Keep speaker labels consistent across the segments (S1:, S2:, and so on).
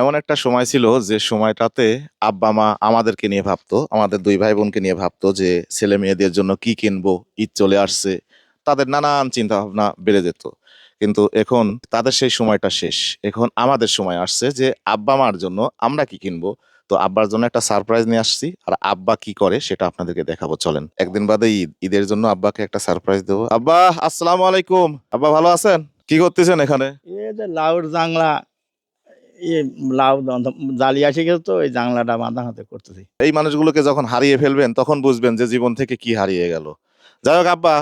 S1: এমন একটা সময় ছিল যে সময়টাতে আব্বা, মা আমাদেরকে নিয়ে ভাবতো, আমাদের দুই ভাই বোনকে নিয়ে ভাবতো যে ছেলে মেয়েদের জন্য কি কিনবো, ঈদ চলে আসছে, তাদের নানান চিন্তা ভাবনা বেড়ে যেত। কিন্তু এখন তাদের সেই সময়টা শেষ। এখন আমাদের সময় আসছে যে আব্বা, মার জন্য আমরা কি কিনবো? তো আব্বার জন্য একটা সারপ্রাইজ নিয়ে আসছি, আর আব্বা কি করে সেটা আপনাদেরকে দেখাবো, চলেন। একদিন বাদে ঈদ, ঈদের জন্য আব্বাকে একটা সারপ্রাইজ দেবো। আব্বা, আসসালামু আলাইকুম। আব্বা ভালো আছেন? কি করতেছেন এখানে?
S2: লাউর জাংলা লাউ জালি আসে গেছে তো জাংলাটা বাঁধা হাতে করতেছি।
S1: এই মানুষগুলোকে যখন হারিয়ে ফেলবেন তখন বুঝবেন যে জীবন থেকে কি হারিয়ে গেল। যাই হোক আব্বা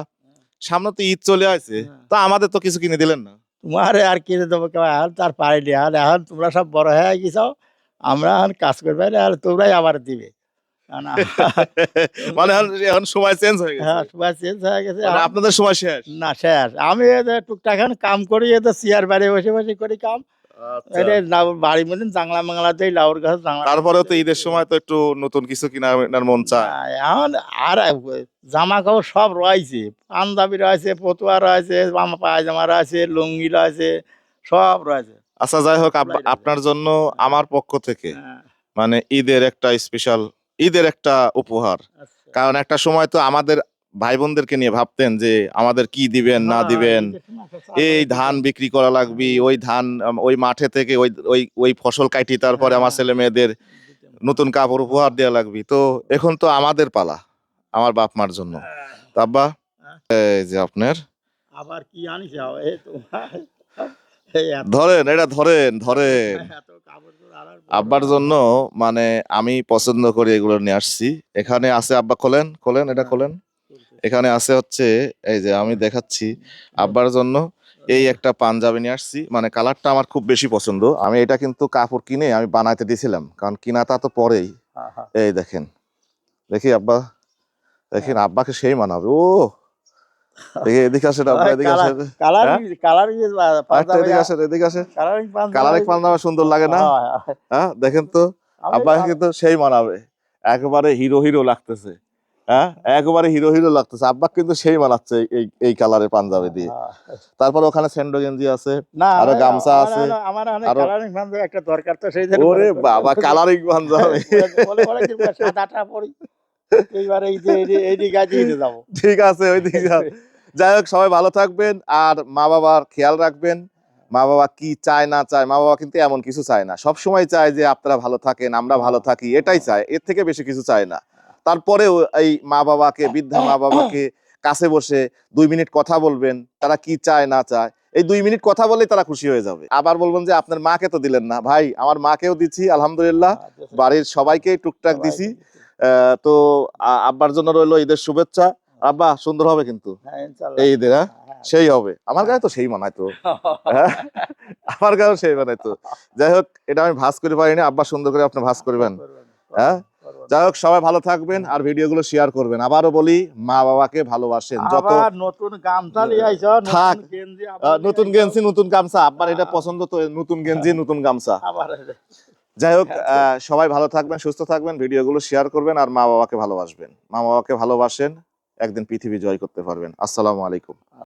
S1: সামনে তো ঈদ চলে আসছে তা আমাদের তো কিছু কিনে দিলেন না।
S2: তোমার আর কিনে দেবো আর তার পারিনি আর এখন তোমরা সব বড় হয়ে গেছো আমরা এখন কাজ করবে আর তোমরাই আবার দিবে।
S1: মানে এখন সময় চেঞ্জ হয়ে গেছে।
S2: হ্যাঁ সবাই চেঞ্জ হয়ে গেছে।
S1: মানে আপনাদের সময় শেষ?
S2: না শেষ। আমি এই টুকটাক কাম করি এই তো চেয়ার বাড়ি বসে বসে করি কাম। এটা বাড়ির মধ্যে জাংলা মাংলাতেই লাউর গাছ জাংলা
S1: তারপরেও তো ঈদের সময় তো একটু নতুন কিছু কিনার মন চায়।
S2: এখন আর জামা কাপড় সব রয়েছে। পাঞ্জাবি রয়েছে পতুয়া রয়েছে পায়জামা রয়েছে লুঙ্গি রয়েছে সব রয়েছে।
S1: আচ্ছা যাই হোক. আপনার জন্য আমার পক্ষ থেকে
S2: হ্যাঁ,
S1: মানে ঈদের একটা স্পেশাল ঈদের একটা উপহার।
S2: আচ্ছা।
S1: কারণ একটা সময় তো আমাদের ভাই বোনদেরকে নিয়ে ভাবতেন যে আমাদের কি দিবেন না
S2: হ্যাঁ,
S1: দিবেন?
S2: এই
S1: ধান বিক্রি করা লাগবে ওই ধান ওই মাঠে থেকে ওই ওই ওই ফসল কাটি তারপরে আমার
S2: হ্যাঁ।
S1: ছেলে মেয়েদের নতুন কাপড় উপহার দেওয়া লাগবে। তো এখন তো আমাদের পালা আমার বাপ মার জন্য। আব্বা এই যে আপনার।
S2: আবার কি আনিস
S1: ধরেন এটা ধরেন ধরেন। আব্বার জন্য মানে আমি পছন্দ করি এগুলো নিয়ে আসছি। এখানে আছে আব্বা খোলেন খোলেন এটা খোলেন। এখানে আছে হচ্ছে এই যে আমি দেখাচ্ছি আব্বার জন্য। এই একটা পাঞ্জাবি নিয়ে আসছি। মানে কালারটা আমার খুব বেশি পছন্দ। আমি এটা কিন্তু কাপড় কিনে আমি বানাইতে দিয়েছিলাম কারণ কিনাটা তো পরেই।
S2: হ্যাঁ, হ্যাঁ।
S1: এই দেখেন। দেখি আব্বা। দেখেন আব্বাকে সেই মানাবে। ও! দেখি এদিকে আব্বা এদিকে হ্যাঁ? এদিকে এদিকে
S2: কালারিং
S1: পাঞ্জাবি। সুন্দর লাগে না? হ্যাঁ দেখেন তো। আব্বা কিন্তু সেই মানাবে। একেবারে হিরো হিরো লাগতেছে। হ্যাঁ? একেবারে হিরো হিরো লাগতেছে। আব্বা কিন্তু সেই মানাচ্ছে এই এই কালারের পাঞ্জাবি দিয়ে। তারপর ওখানে সেন্ডো গেঞ্জি আছে
S2: আরও
S1: গামছা আছে,
S2: আমার অনেক কালারিং পাঞ্জাবি একটা দরকার তো সেই জন্য।
S1: ওরে বাবা কালারিং পাঞ্জাবি।
S2: বলে বলে কি সাদাটা পরি। এইবার এই যে এই দিকে আজ যাব।
S1: ঠিক আছে ওই দিকে। যাই হোক সবাই ভালো থাকবেন আর মা বাবার খেয়াল রাখবেন। মা বাবা কি চায় না চায় মা বাবা কিন্তু এমন কিছু চায় না। সব সময় চায় যে আপনারা ভালো থাকেন আমরা ভালো থাকি এটাই চায়। এর থেকে বেশি কিছু চায় না। তারপরেও এই মা বাবাকে বৃদ্ধা মা বাবাকে কাছে বসে দুই মিনিট কথা বলবেন তারা কি চায় না চায় এই দুই মিনিট কথা বলেই তারা খুশি হয়ে যাবে। আবার বলবেন যে আপনার মাকে তো দিলেন না। ভাই আমার মাকেও দিচ্ছি আলহামদুলিল্লাহ। বাড়ির সবাইকে টুকটাক দিছি। তো আব্বার জন্য রইল ঈদের শুভেচ্ছা। আব্বা সুন্দর হবে কিন্তু।
S2: হ্যাঁ,
S1: এই ঈদের হ্যাঁ?
S2: হ্যাঁ।
S1: সেই হবে। আমার গায়ে তো সেই মানায় তো। হ্যাঁ? আমার গায়েও সেই মানায় তো। যাই হোক এটা আমি ভাস করে পারিনি। আব্বা সুন্দর করে আপনি ভাস করবেন, হ্যাঁ? যাই হোক সবাই ভালো থাকবেন আর ভিডিওগুলো শেয়ার করবেন। আবারও বলি মা বাবাকে ভালোবাসেন। যত
S2: নতুন গামছা
S1: থাক।
S2: নতুন গেঞ্জি
S1: নতুন গামছা। আব্বার এটা পছন্দ তো নতুন গেঞ্জি নতুন গামছা। যাই হোক সবাই ভালো থাকবেন সুস্থ থাকবেন ভিডিওগুলো শেয়ার করবেন আর মা বাবাকে ভালোবাসবেন। মা বাবাকে ভালোবাসেন একদিন পৃথিবী জয় করতে পারবেন। আসসালামু আলাইকুম।